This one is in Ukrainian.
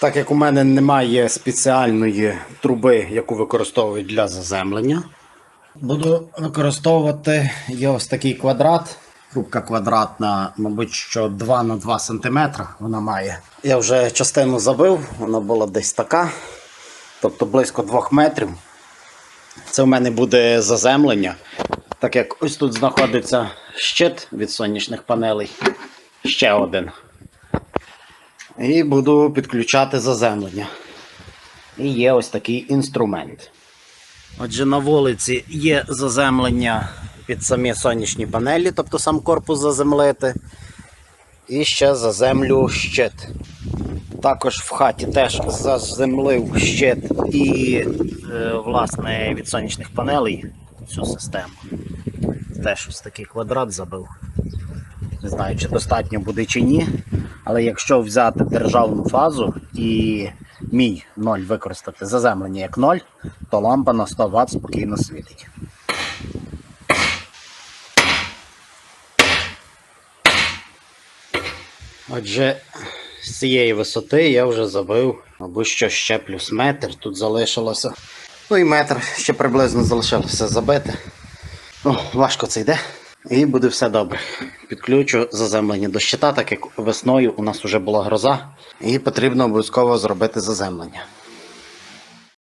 Так як у мене немає спеціальної труби, яку використовують для заземлення, буду використовувати є ось такий квадрат. Трубка квадратна, мабуть, що 2 на 2 см вона має. Я вже частину забив, вона була десь така, тобто близько 2 метрів. Це в мене буде заземлення. Так як ось тут знаходиться щит від сонячних панелей, ще один. І буду підключати заземлення. І є ось такий інструмент. Отже, на вулиці є заземлення під самі сонячні панелі, тобто сам корпус заземлити. І ще заземлю щит. Також в хаті теж заземлив щит і е, власне від сонячних панелей цю систему. Теж ось такий квадрат забив. Не знаю, чи достатньо буде чи ні. Але якщо взяти державну фазу і мій 0 використати заземлення як 0, то лампа на 100 Вт спокійно світить. Отже, з цієї висоти я вже забив, мабуть, що ще плюс метр тут залишилося. Ну і метр ще приблизно залишилося забити. Ну, важко це йде. І буде все добре. Підключу заземлення до щита, так як весною у нас вже була гроза, і потрібно обов'язково зробити заземлення.